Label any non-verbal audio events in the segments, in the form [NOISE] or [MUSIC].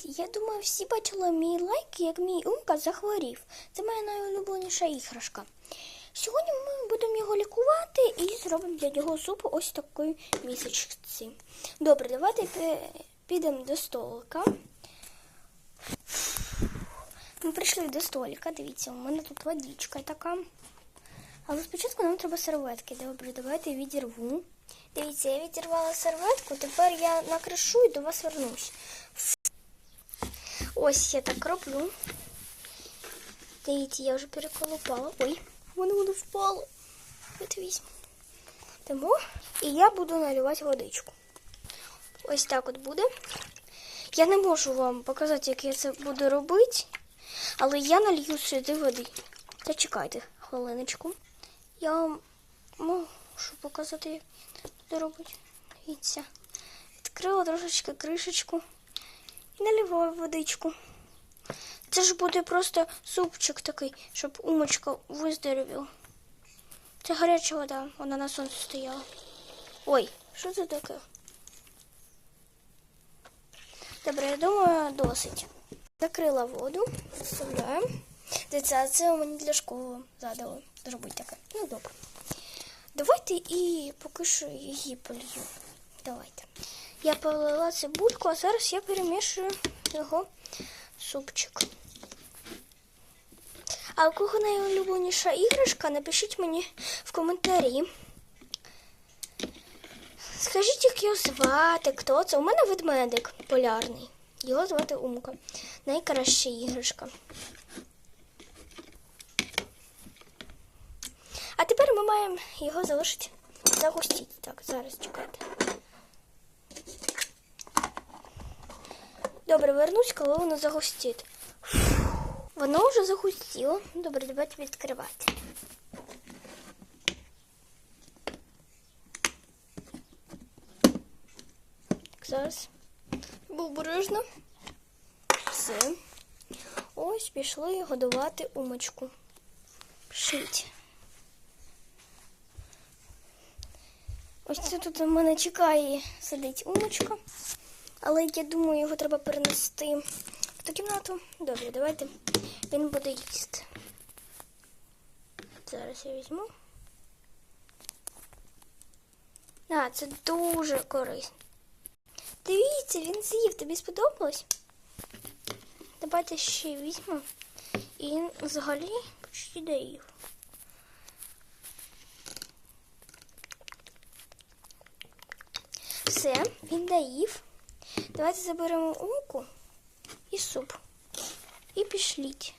Привіт! Я думаю, всі бачили мій лайк, як мій умка захворів. Це моя найулюбленіша іграшка. Сьогодні ми будемо його лікувати і зробимо для нього супу ось такої місячці. Добре, давайте підемо до столика. Ми прийшли до столика. Дивіться, у мене тут водичка така. Але спочатку нам треба серветки. Добре, давайте відірву. Дивіться, я відірвала серветку, тепер я накришу і до вас вернусь. Ось я так роблю. Дивіться, я вже переколупала. Ой, воно воно впало. От візьму. Тому і я буду наливати водичку. Ось так от буде. Я не можу вам показати, як я це буду робити, але я налью сюди води. Зачекайте хвилиночку. Я вам можу показати, як це робити. Дивіться. Відкрила трошечки кришечку наливаю водичку. Це ж буде просто супчик такий, щоб умочка виздоровіла. Це гаряча вода, вона на сонці стояла. Ой, що це таке? Добре, я думаю, досить. Закрила воду, вставляю. Дивіться, це мені для школи задали зробити таке. Ну, добре. Давайте і поки що її полью. Давайте. Я полила цибульку, а зараз я перемішую його супчик. А у кого найулюбленіша іграшка, напишіть мені в коментарі. Скажіть, як його звати, хто це? У мене ведмедик полярний. Його звати Умка. Найкраща іграшка. А тепер ми маємо його залишити загустити. Так, зараз чекайте. Добре, вернусь, коли воно загустить. Воно вже загустіло. Добре, давайте відкривати. Так, зараз. Обережно. Все. Ось пішли годувати умочку. Пшить. Ось це тут у мене чекає сидить умочка. Але я думаю, його треба перенести в ту кімнату. Добре, давайте він буде їсти. Зараз я візьму. А, це дуже корисно. Дивіться, він з'їв. Тобі сподобалось? Давайте ще візьму. І він взагалі почти доїв. Все, він доїв. Давайте заберемо умку і суп. І пішліть.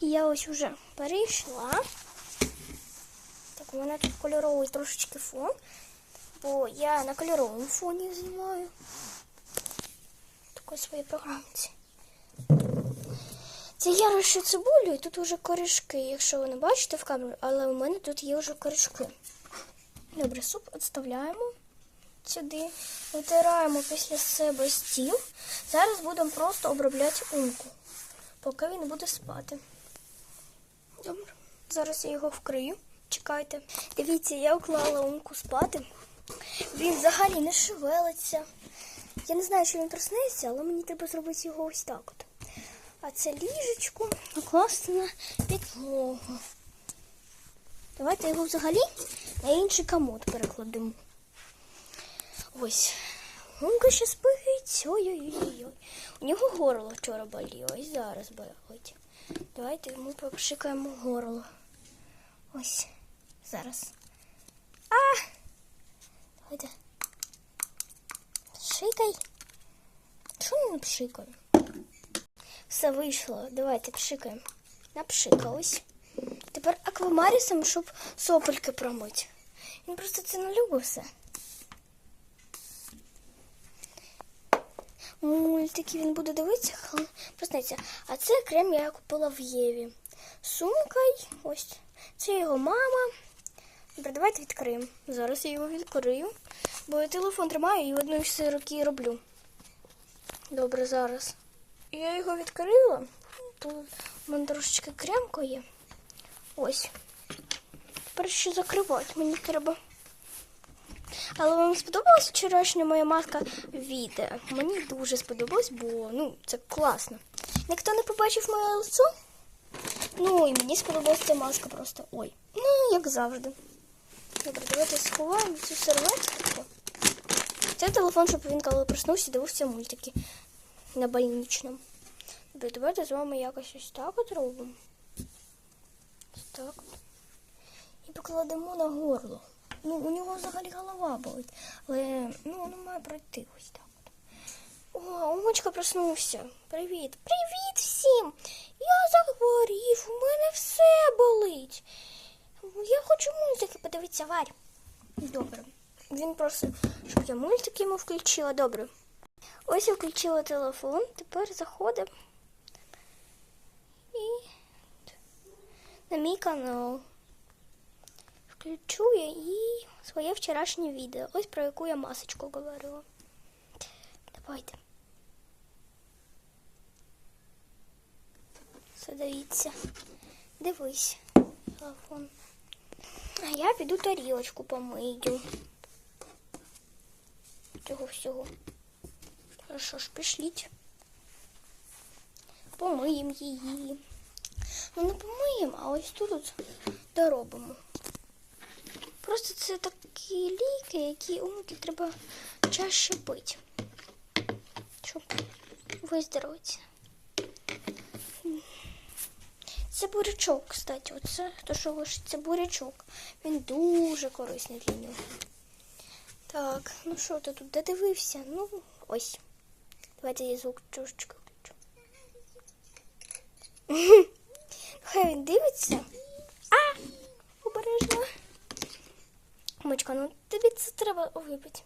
Я ось уже перейшла. Так, у мене тут кольоровий трошечки фон, бо я на кольоровому фоні знімаю. Такої своїй програмці. Це я рощу цибулю, і тут вже корішки, якщо ви не бачите в камеру, але у мене тут є вже корішки. Добре, суп відставляємо сюди, витираємо після себе стіл. Зараз будемо просто обробляти умку, поки він буде спати. Добре, зараз я його вкрию. Чекайте. Дивіться, я уклала умку спати. Він взагалі не шевелиться. Я не знаю, що він проснеться, але мені треба зробити його ось так от. А це ліжечко покласти на підлогу. Давайте його взагалі на інший комод перекладемо. Ось. Гумка ще спить. Ой-ой-ой. У нього горло вчора боліло. Ось зараз болить. Давайте ми попшикаємо горло. Ось. Зараз. А! Давайте. Пшикай. Що не пшикаю? Все вийшло. Давайте пшикаємо. Напшикалось. Тепер аквамарісом, щоб сопельки промити. Він просто це не любить все. Мультики він буде дивитися, проснеться. А це крем я купила в Єві. Сумка, ось. Це його мама. Добре, давайте відкриємо. Зараз я його відкрию, бо я телефон тримаю і в одну з руки роблю. Добре, зараз. Я його відкрила. Тут у мене трошечки кремко є. Ось. Тепер ще закривати мені треба. Але вам сподобалась вчорашня моя маска відео? Мені дуже сподобалось, бо ну, це класно. Ніхто не побачив моє лицо? Ну і мені сподобалась ця маска просто. Ой. Ну, як завжди. Добре, давайте сховаємо цю серветку. Це телефон, щоб він коли проснувся, дивився мультики на больничному. Добре, давайте з вами якось ось так от робимо. Ось так. І покладемо на горло. Ну, у нього взагалі голова болить. Але ну, воно має пройти ось так. О, Умочка проснувся. Привіт. Привіт всім! Я захворів, у мене все болить. Я хочу мультики подивитися, Варь. Добре. Він просить, щоб я мультики йому включила. Добре. Ось я включила телефон. Тепер заходимо. І на мій канал. Включу я і своє вчорашнє відео. Ось про яку я масочку говорила. Давайте. Все дивіться. Дивись. Телефон. А я піду тарілочку помию. Цього всього. Хорошо ж, пішліть. Помиємо її. Ну не помиємо, а ось тут доробимо. Просто це такі ліки, які умки треба чаще пити. Щоб виздоровитися. Це бурячок, кстати. Оце то, що лишить, це бурячок. Він дуже корисний для нього. Так, ну що ти тут додивився? Ну, ось. Давайте я звук трошечки включу. [LAUGHS] Хай він дивиться. А! Обережно. Мичка, ну тобі це треба випити.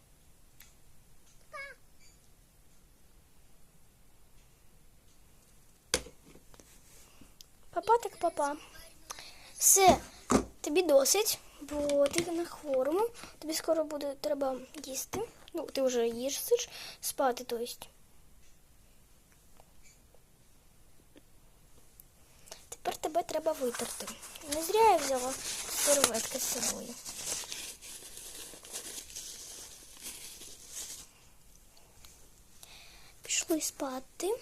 Папа так папа. Все, тобі досить, бо ти на хворому. Тобі скоро буде треба їсти. Ну, ти вже їсиш, спати, то есть. Тепер тебе треба витерти. Не зря я взяла серветки з собою. Пішли спати.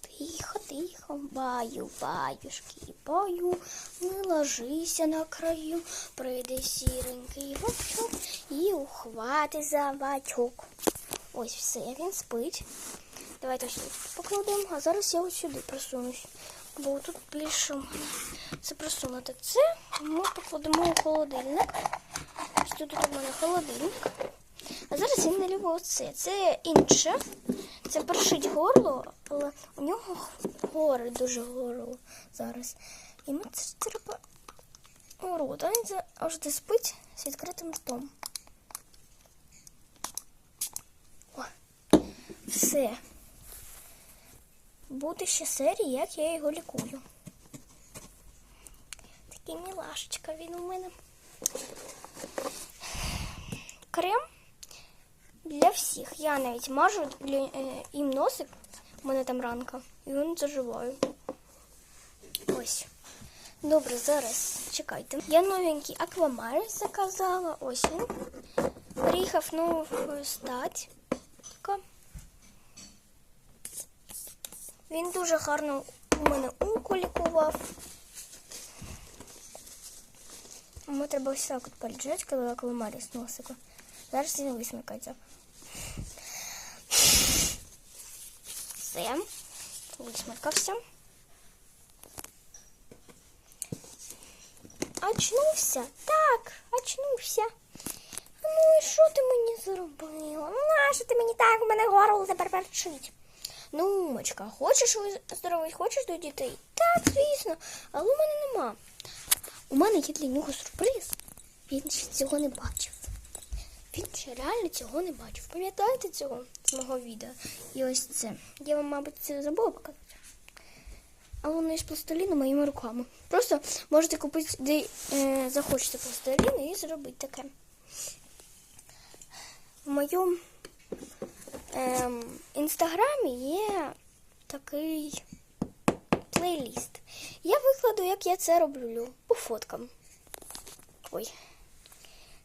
Тихо, тихо, баю, баюшки, баю, не ложися на краю, прийде сіренький вовчок і ухвати за батьок. Ось все, він спить. Давайте ось покладемо, а зараз я ось сюди просунусь. Бо тут більше це просунути. Це ми покладемо у холодильник. Ось тут у мене холодильник. Зараз я налюбу оце. Це інше. Це першить горло, але у нього горе дуже горло зараз. І ми це треба у рот. А він завжди спить з відкритим ртом. О, все. Буде ще серія, як я його лікую. Такий мілашечка він у мене. Крем для всіх. Я навіть мажу для, е, їм носик. У мене там ранка. І він заживає. Ось. Добре, зараз чекайте. Я новенький аквамарис заказала. Ось він. Приїхав нову стать. Він дуже гарно у мене умку лікував. Ми треба ось так от полежать, коли аквамарис носика. Зараз він висмикається. Все. Висмикався. Очнувся? Так, очнувся. Ну і що ти мені зробила? Ну, нащо ти мені так? У мене горло тепер. Ну, умочка, хочеш виздоровити, хочеш до дітей? Так, звісно, але у мене нема. У мене є для нього сюрприз. Він ще цього не бачив. Він ще реально цього не бачив. Пам'ятаєте цього з мого відео? І ось це. Я вам, мабуть, це забула показати. Але воно із пластиліну моїми руками. Просто можете купити, де е, захочете пластилін і зробити таке. В моєму ем, інстаграмі є такий плейліст. Я викладу, як я це роблю по фоткам. Ой.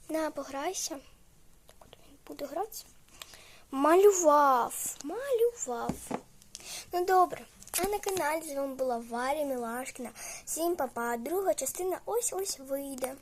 На, пограйся. От грати. Малював. Малював. Ну добре. А на каналі з вами була Варя Мілашкіна. Всім папа. Друга частина ось ось вийде.